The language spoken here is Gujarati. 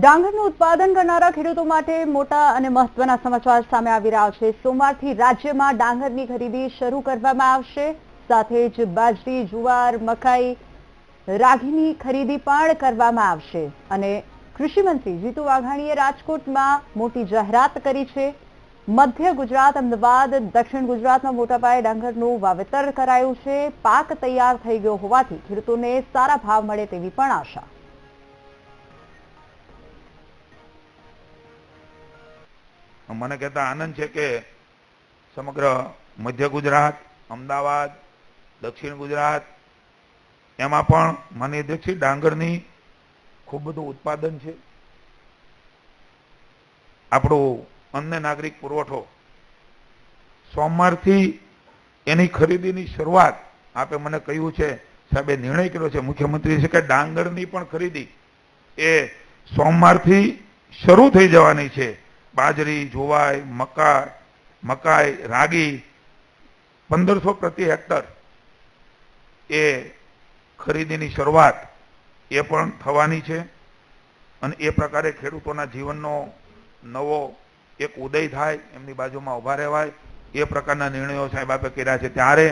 ડાંગરનું ઉત્પાદન કરનારા ખેડૂતો માટે મોટા અને મહત્વના સમાચાર સામે આવી રહ્યા છે. સોમવારથી રાજ્યમાં ડાંગરની ખરીદી શરૂ કરવામાં આવશે. સાથે જ બાજરી, જુવાર, મકાઈ, રાગીની ખરીદી પણ કરવામાં આવશે. અને કૃષિમંત્રી જીતુ વાઘાણીએ રાજકોટમાં મોટી જાહેરાત કરી છે. મધ્ય ગુજરાત, અમદાવાદ, દક્ષિણ ગુજરાતમાં મોટા પાયે ડાંગરનું વાવેતર કરાયું છે. પાક તૈયાર થઈ ગયો હોવાથી ખેડૂતોને સારા ભાવ મળે તેવી પણ આશા. મને કહેતા આનંદ છે કે સમગ્ર મધ્ય ગુજરાત, અમદાવાદ, દક્ષિણ ગુજરાત, એમાં પણ મને દીક્ષિત ડાંગરની ખૂબ બધું ઉત્પાદન છે. આપણું અન્ન નાગરિક પુરવઠો સોમવારથી એની ખરીદીની શરૂઆત આપે મને કહ્યું છે, સાહેબે નિર્ણય કર્યો છે મુખ્યમંત્રી છે કે ડાંગરની પણ ખરીદી એ સોમવારથી શરૂ થઈ જવાની છે. બાજરી, જોવાય મકા મકાઈ, રાગી, પંદરસો પ્રતિ હેક્ટર એ ખરીદીની શરૂઆત એ પણ થવાની છે અને એ પ્રકારે ખેડૂતોના જીવનનો નવો એક ઉદય થાય, એમની બાજુમાં ઊભા રહેવાય. એ પ્રકારના નિર્ણયો સાહેબ આપે કર્યા છે. ત્યારે